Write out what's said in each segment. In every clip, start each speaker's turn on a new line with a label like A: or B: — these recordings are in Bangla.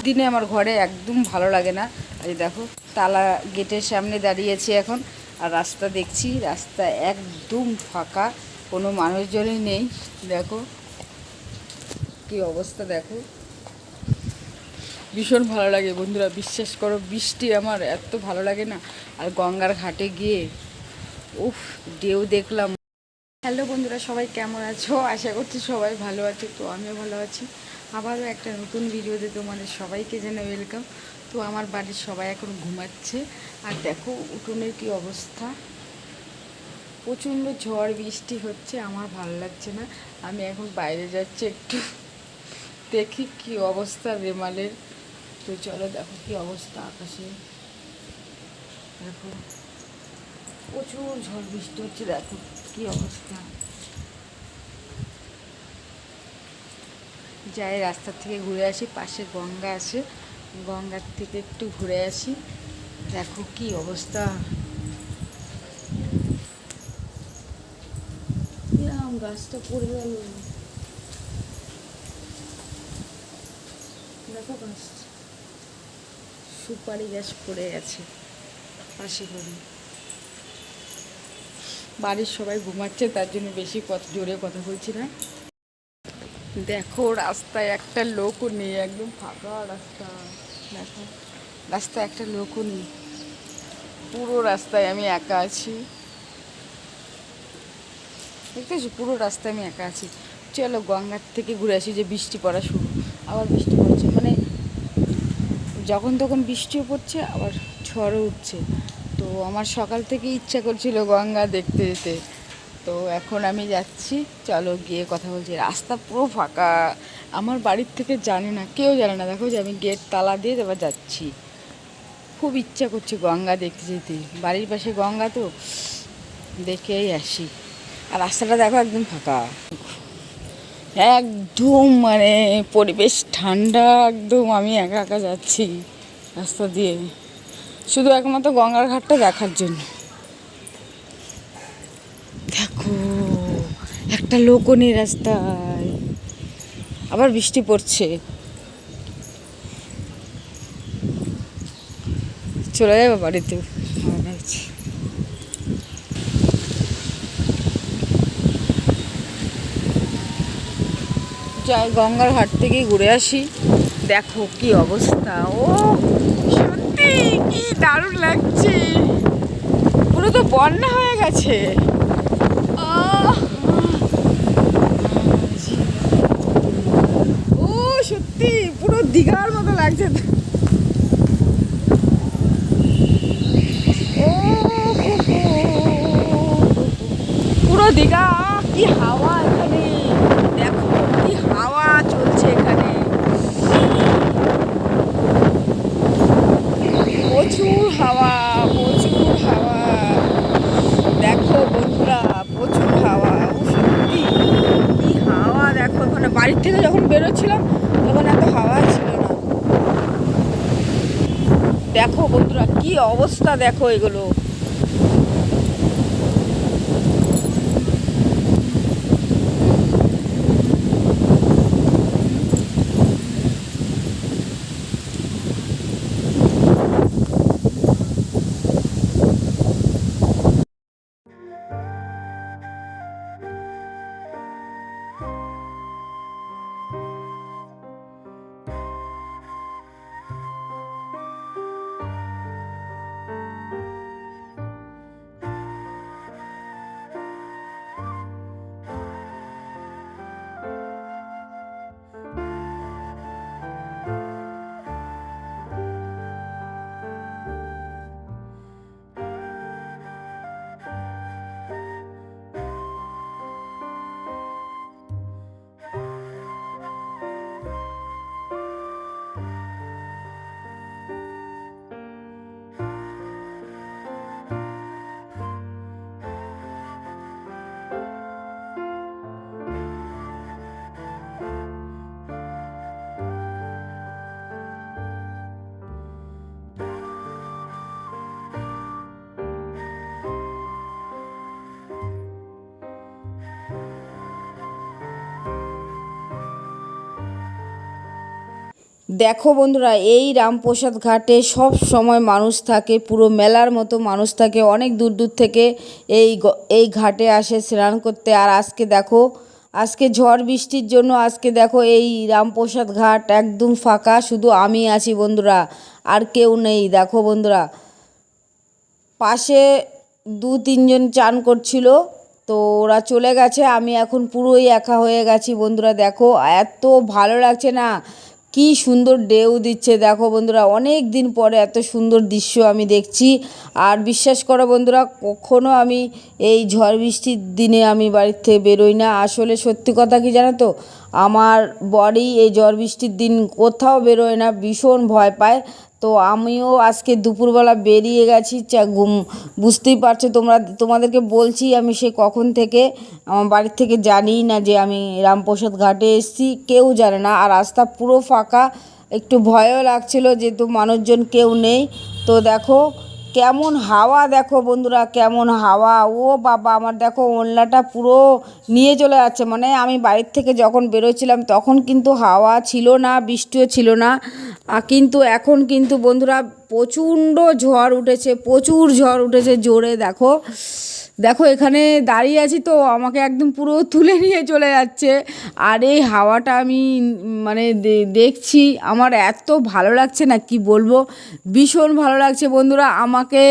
A: দুদিনে আমার ঘরে একদম ভালো লাগে না। এই দেখো, তালা গেটের সামনে দাঁড়িয়েছি এখন, আর রাস্তা দেখছি, রাস্তা একদম ফাঁকা, কোনো মানুষজনই নেই, দেখো। কি অবস্থা দেখো। ভীষণ ভালো লাগে বন্ধুরা, বিশ্বাস করো, বৃষ্টি আমার এত ভালো লাগে না। আর গঙ্গার ঘাটে গিয়ে, উফ, ঢেউ দেখলাম। হ্যালো বন্ধুরা, সবাই কেমন আছো? আশা করছি সবাই ভালো আছে, তো আমিও ভালো আছি। আবারও একটা নতুন ভিডিওতে তোমাদের সবাইকে জানাই ওয়েলকাম তো আমার বাড়ির সবাই এখন ঘুমাচ্ছে। আর দেখো, উঠোনের কি অবস্থা। প্রচণ্ড ঝড়, বৃষ্টি হচ্ছে, আমার ভালো লাগছে না। আমি এখন বাইরে যাচ্ছি একটু। দেখি কি অবস্থা রেমালের তো চলো দেখো কি অবস্থা আকাশে। দেখো, প্রচুর ঝড়, বৃষ্টি হচ্ছে, দেখো কি অবস্থা। যাই রাস্তা থেকে ঘুরে আসি, পাশে গঙ্গা আছে। গঙ্গার থেকে একটু ঘুরে আসি। দেখো কি অবস্থা। এরম গাছটা পড়ে গেল। দেখো গাছ। সুপারি গাছ পড়ে গেছে। পাশে করে বাড়ির সবাই ঘুমাচ্ছে, তার জন্য বেশি কথা জোরে কথা বলছি না। দেখো, রাস্তায় একটা লোকও নেই, একদম ফাঁকা রাস্তা। দেখো, রাস্তায় একটা লোকও নেই। পুরো রাস্তায় আমি একা আছি। দেখতেছি পুরো রাস্তায় আমি একা আছি। চলো গঙ্গার থেকে ঘুরে আসি যে বৃষ্টি পড়া শুরু। আবার বৃষ্টি পড়ছে। মানে যখন তখন বৃষ্টিও পড়ছে, আবার ঝড়ও উঠছে। তো আমার সকাল থেকে ইচ্ছা করছিল গঙ্গা দেখতে যেতে। তো এখন আমি যাচ্ছি। চলো গিয়ে কথা বলছি। রাস্তা পুরো ফাঁকা। আমার বাড়ির থেকে জানে না, কেউ জানে না। দেখো যে আমি গেট তালা দিয়ে এবার যাচ্ছি। খুব ইচ্ছা করছে গঙ্গা দেখতে যেতে। বাড়ির পাশে গঙ্গা তো, দেখেই আসি। আর রাস্তাটা দেখো একদম ফাঁকা। একদম মানে পরিবেশ ঠান্ডা একদম। আমি একা একা যাচ্ছি রাস্তা দিয়ে। শুধু একমাত্র গঙ্গার ঘাটটা দেখার জন্য দেখো একটা লোকও নেই রাস্তায়। আবার বৃষ্টি পড়ছে। চলে যাব বাড়িতে। যাই, গঙ্গার ঘাট থেকে ঘুরে আসি। দেখো কি অবস্থা। ও, সত্যি কি দারুণ লাগছে। পুরো তো বন্যা হয়ে গেছে আহ! ও সত্যি পুরো দীঘার মতো লাগছে ও হো হো। পুরো দীঘা, কি হাওয়া এখানে? দেখো, কি হাওয়া চলছে এখানে। প্রচুর হাওয়া প্রচুর হাওয়া। দেখো বন্ধুরা, প্রচুর হাওয়া। সত্যি, কি হাওয়া, দেখো ওখানে বাড়ির থেকে যখন বেরোচ্ছিলাম, তখন এত হাওয়া ছিল না। দেখো বন্ধুরা, কি অবস্থা, দেখো এগুলো। দেখো বন্ধুরা, এই রামপ্রসাদ ঘাটে সব সময় মানুষ থাকে, পুরো মেলার মতো মানুষ থাকে। অনেক দূর দূর থেকে এই এই ঘাটে আসে স্নান করতে। আর আজকে দেখো, আজকে ঝড় বৃষ্টির জন্য আজকে দেখো এই রামপ্রসাদ ঘাট একদম ফাঁকা, শুধু আমি আছি বন্ধুরা, আর কেউ নেই। দেখো বন্ধুরা, পাশে দু তিনজন চান করছিল, তো ওরা চলে গেছে। আমি এখন পুরোই একা হয়ে গেছি বন্ধুরা, দেখো। এত ভালো লাগছে না। কি সুন্দর ঢেউ দিচ্ছে। দেখো বন্ধুরা, অনেক দিন পরে এত সুন্দর দৃশ্য আমি দেখছি। আর বিশ্বাস করো বন্ধুরা, কখনো আমি এই ঝড় বৃষ্টির দিনে আমি বাড়ির থেকে বেরোই না। আসলে সত্যি কথা কি জানো তো, আমার বডি এই ঝড় বৃষ্টির দিন কোথাও বেরোয় না, ভীষণ ভয় পায়। তো আমিও আজকে দুপুরবেলা বেরিয়ে গেছি, চা ঘুম, বুঝতেই পারছ তোমরা, তোমাদেরকে বলছি আমি সে কখন থেকে, আমার বাড়ির থেকে জানি না যে আমি রামপ্রসাদ ঘাটে এসেছি, কেউ জানে না, আর রাস্তা পুরো ফাঁকা, একটু ভয়ও লাগছিল যেহেতু মানুষজন কেউ নেই, তো দেখো কেমন হাওয়া দেখো বন্ধুরা, কেমন হাওয়া। ও বাবা, আমার দেখো ওনলাটা পুরো নিয়ে চলে যাচ্ছে। মানে আমি বাড়ির থেকে যখন বেরোচ্ছিলাম তখন কিন্তু হাওয়া ছিল না, বৃষ্টিও ছিল না। কিন্তু এখন কিন্তু বন্ধুরা প্রচণ্ড ঝড় উঠেছে, প্রচুর ঝড় উঠেছে জোরে দেখো। দেখো, এখানে দাঁড়িয়ে আছি তো, আমাকে একদম পুরো তুলে নিয়ে চলে যাচ্ছে। আর এই হাওয়াটা আমি মানে দেখছি, আমার এত ভালো লাগছে না, কি বলব? ভীষণ ভালো লাগছে বন্ধুরা, আমাকে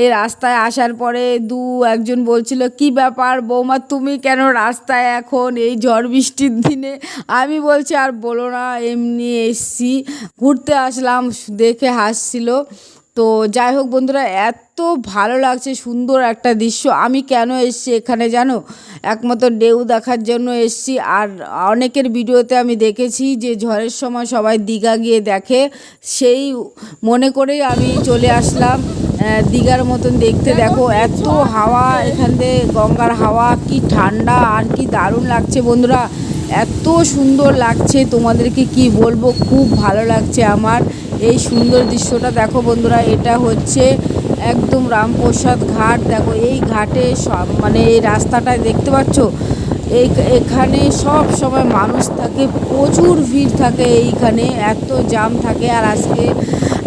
A: এই রাস্তায় আসার পরে দু একজন বলছিল, কি ব্যাপার বৌমা, তুমি কেন রাস্তায় এখন এই ঝড় বৃষ্টির দিনে? আমি বলছি, আর বলো না, এমনি এসছি, ঘুরতে আসলাম, দেখে হাসছিল। তো যাই হোক বন্ধুরা, এত ভালো লাগছে সুন্দর একটা দৃশ্য। আমি কেন এসছি এখানে জানো? একমাত্র ঢেউ দেখার জন্য এসছি। আর অনেকের ভিডিওতে আমি দেখেছি যে ঝড়ের সময় সবাই দীঘা গিয়ে দেখে, সেই মনে করেই আমি চলে আসলাম। দীঘার মতন দেখতে। দেখো, এত হাওয়া, এখান থেকে গঙ্গার হাওয়া, কি ঠান্ডা আর কি দারুণ লাগছে বন্ধুরা। এত সুন্দর লাগছে তোমাদেরকে কি বলব, খুব ভালো লাগছে আমার। এই সুন্দর দৃশ্যটা দেখো বন্ধুরা, এটা হচ্ছে একদম রামপ্রসাদ ঘাট। দেখো এই ঘাটে সব মানে এই রাস্তাটায় দেখতে পাচ্ছ? এই এখানে সব সময় মানুষ থাকে, প্রচুর ভিড় থাকে এইখানে, এত জাম থাকে। আর আজকে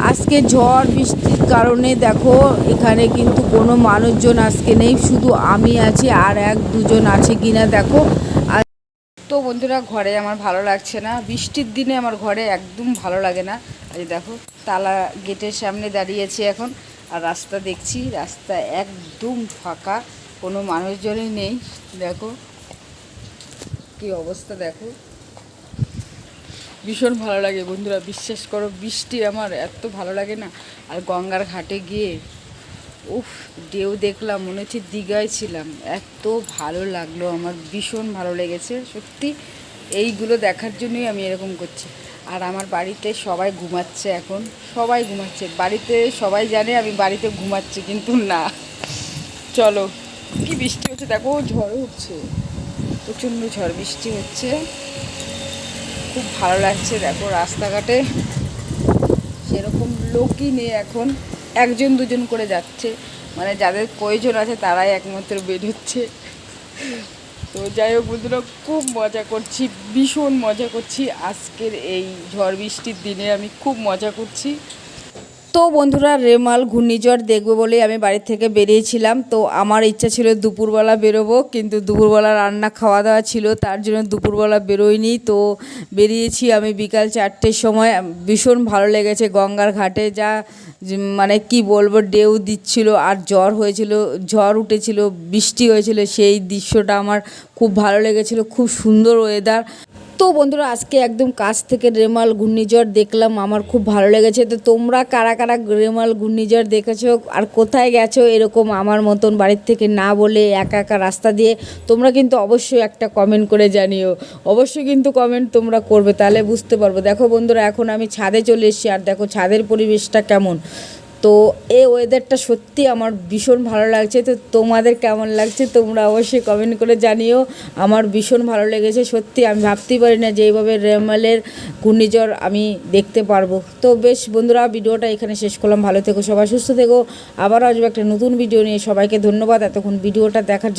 A: আজকে ঝড় বৃষ্টির কারণে দেখো, এখানে কিন্তু কোনো মানুষজন আজকে নেই, শুধু আমি আছি আর এক দুজন আছে কিনা দেখো। তো বন্ধুরা, ঘরে আমার ভালো লাগছে না। বৃষ্টির দিনে আমার ঘরে একদম ভালো লাগে না। এই দেখো, তালা গেটের সামনে দাঁড়িয়েছি এখন, আর রাস্তা দেখছি, রাস্তা একদম ফাঁকা, কোনো মানুষজনই নেই। দেখো, কি অবস্থা দেখো। ভীষণ ভালো লাগে বন্ধুরা, বিশ্বাস করো, বৃষ্টি আমার এত ভালো লাগে না। আর গঙ্গার ঘাটে গিয়ে উফ, ঢেউ দেখলাম, মনে হচ্ছে দীঘায় ছিলাম। এত ভালো লাগল, আমার ভীষণ ভালো লেগেছে। সত্যি, এইগুলো দেখার জন্যই আমি এরকম করছি। আর আমার বাড়িতে সবাই ঘুমাচ্ছে এখন, সবাই ঘুমাচ্ছে। বাড়িতে সবাই জানে আমি বাড়িতে ঘুমাচ্ছি, কিন্তু না। চলো, কি বৃষ্টি হচ্ছে? দেখো ঝড় উঠছে। প্রচণ্ড ঝড় বৃষ্টি হচ্ছে। খুব ভালো লাগছে, দেখো রাস্তাঘাটে। সেরকম লোকই নেই এখন। একজন দুজন করে যাচ্ছে। মানে যাদের প্রয়োজন আছে তারাই একমাত্র বেরোচ্ছে তো যাই হোক বন্ধুরা, খুব মজা করছি, ভীষণ মজা করছি। আজকের এই ঝড় বৃষ্টির দিনে আমি খুব মজা করছি। তো বন্ধুরা রেমাল, ঘূর্ণিঝড় দেখব বলেই আমি বাড়ি থেকে বেরিয়েছিলাম। তো আমার ইচ্ছা ছিল দুপুরবেলা বেরোবো, কিন্তু দুপুরবেলা রান্না খাওয়া দাওয়া ছিল, তার জন্য দুপুরবেলা বেরোইনি। তো বেরিয়েছি আমি বিকাল চারটের সময়। ভীষণ ভালো লেগেছে গঙ্গার ঘাটে, যা মানে কি বলব ডেউ দিচ্ছিল, আর জ্বর হয়েছিল, ঝড় উঠেছিল, বৃষ্টি হয়েছিল, সেই দৃশ্যটা আমার খুব ভালো লেগেছিল, খুব সুন্দর ওয়েদার তো বন্ধুরা, আজকে একদম কাছ থেকে রেমাল ঘূর্ণিঝড় দেখলাম, আমার খুব ভালো লেগেছে। তো তোমরা কারা কারা রেমাল ঘূর্ণিঝড় দেখেছ আর কোথায় গেছো এরকম আমার মতন বাড়ির থেকে না বলে একা একা রাস্তা দিয়ে, তোমরা কিন্তু অবশ্যই একটা কমেন্ট করে জানিও। অবশ্যই কিন্তু কমেন্ট তোমরা করবে, তাহলে বুঝতে পারব। দেখো বন্ধুরা, এখন আমি ছাদে চলে এসেছি, আর দেখো ছাদের পরিবেশটা কেমন। তো এই ওয়েদারটা সত্যি আমার ভীষণ ভালো লাগছে। তো তোমাদের কেমন লাগছে তোমরা অবশ্যই কমেন্ট করে জানিও। আমার ভীষণ ভালো লেগেছে, সত্যি আমি ভাবতেই পারি না যে এইভাবে রেমালের ঘূর্ণিঝড় আমি দেখতে পারব। তো বেশ বন্ধুরা, ভিডিওটা এখানে শেষ করলাম। ভালো থেকো, সবাই সুস্থ থেকো। আবার আসব একটা নতুন ভিডিও নিয়ে। সবাইকে ধন্যবাদ এতক্ষণ ভিডিওটা দেখার